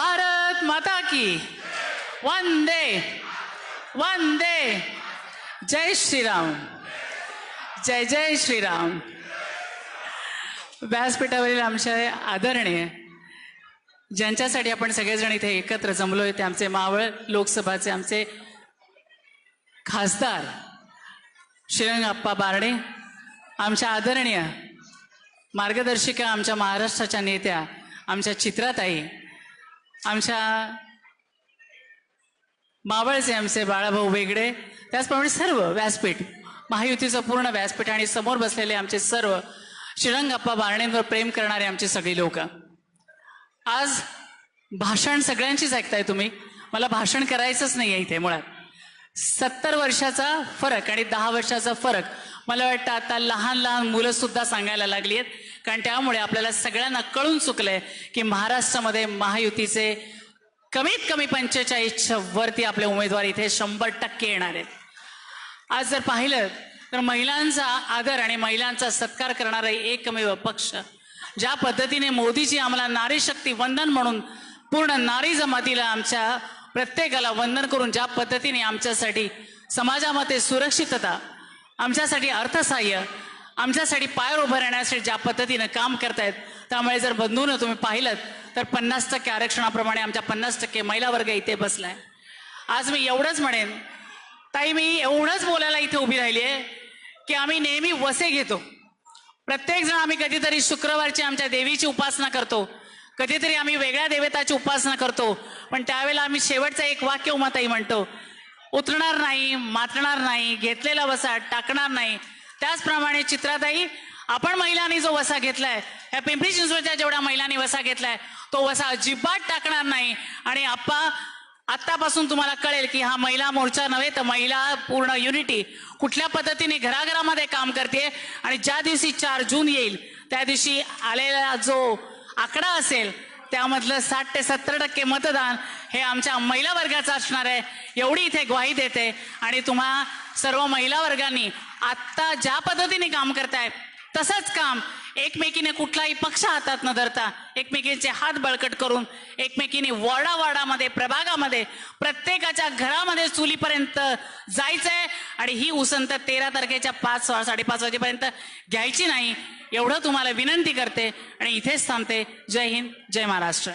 भारत माता की। वंदे वंदे। जय श्रीराम। जय जय श्रीराम। व्यासपीठावरील आमचे आदरणीय ज्यांच्यासाठी आपण सगळेजण इथे एकत्र जमलोय ते आमचे मावळ लोकसभाचे आमचे खासदार श्रीरंगप्पा बारणे आमच्या आदरणीय मार्गदर्शिका आमच्या महाराष्ट्राच्या नेत्या आमच्या चित्राताई आमच्या मावळचे आमचे बाळाभाऊ वेगळे. त्याचप्रमाणे सर्व व्यासपीठ महायुतीचं पूर्ण व्यासपीठ आणि समोर बसलेले आमचे सर्व श्रीरंगप्पा बारणेंवर प्रेम करणारे आमचे सगळी लोक. आज भाषण सगळ्यांचीच ऐकताय तुम्ही. मला भाषण करायचंच नाही आहे इथे मुळात. सत्तर वर्षाचा फरक आणि दहा वर्षाचा फरक मला वाटतं आता लहान लहान मुलं सुद्धा सांगायला लागली आहेत कारण त्यामुळे आपल्याला सगळ्यांना कळून चुकलंय की महाराष्ट्रामध्ये महायुतीचे कमीत कमी पंचेचाळीसच्या वरती आपले उमेदवार इथे शंभर टक्के येणार आहेत. आज जर पाहिलं तर महिलांचा आदर आणि महिलांचा सत्कार करणारा एकमेव पक्ष ज्या पद्धतीने मोदीजी आम्हाला नारी शक्ती वंदन म्हणून पूर्ण नारी जमातीला आमच्या प्रत्येकाला वंदन करून ज्या पद्धतीने आमच्यासाठी समाजामध्ये सुरक्षितता आमच्यासाठी अर्थसहाय्य आमच्यासाठी पायावर उभं राहण्यासाठी ज्या पद्धतीनं काम करतायत त्यामुळे जर बंधून तुम्ही पाहिलं तर पन्नास टक्के आरक्षणाप्रमाणे आमच्या पन्नास टक्के महिला वर्ग इथे बसलाय. आज मी एवढंच म्हणेन ताई मी एवढंच बोलायला इथे उभी राहिली आहे की आम्ही नेहमी वसे घेतो. प्रत्येकजण आम्ही कधीतरी शुक्रवारची आमच्या देवीची उपासना करतो कधीतरी आम्ही वेगळ्या देवताची उपासना करतो पण त्यावेळेला आम्ही शेवटचं एक वाक्य उमाताई म्हणतो उतरणार नाही मातणार नाही घेतलेला वसा टाकणार नाही त्याचप्रमाणे चित्राताई आपण महिलांनी जो वसा घेतलाय या पिंपरी चिंचवडच्या जेवढ्या महिलांनी वसा घेतलाय तो वसा अजिबात टाकणार नाही. आणि आप्पा आत्तापासून तुम्हाला कळेल की हा महिला मोर्चा नव्हे तर महिला पूर्ण युनिटी कुठल्या पद्धतीने घराघरामध्ये काम करते आणि ज्या दिवशी चार जून येईल त्या दिवशी आलेला जो आकडा असेल त्यामधलं साठ ते सत्तर टक्के मतदान हे आमच्या महिला वर्गाचं असणार आहे. एवढी इथे ग्वाही देते. आणि तुम्हा सर्व महिला वर्गांनी आत्ता ज्या पद्धतीने काम करताय तसंच काम एकमेकीने कुठलाही पक्ष हातात न धरता एकमेकींचे हात बळकट करून एकमेकीने वॉर्डा वॉर्डामध्ये प्रभागामध्ये प्रत्येकाच्या घरामध्ये चुलीपर्यंत जायचंय. आणि ही उसंत तेरा तारखेच्या पाच साडेपाच वाजेपर्यंत घ्यायची नाही. एवढं तुम्हाला विनंती करते आणि इथेच थांबते. जय हिंद जय महाराष्ट्र.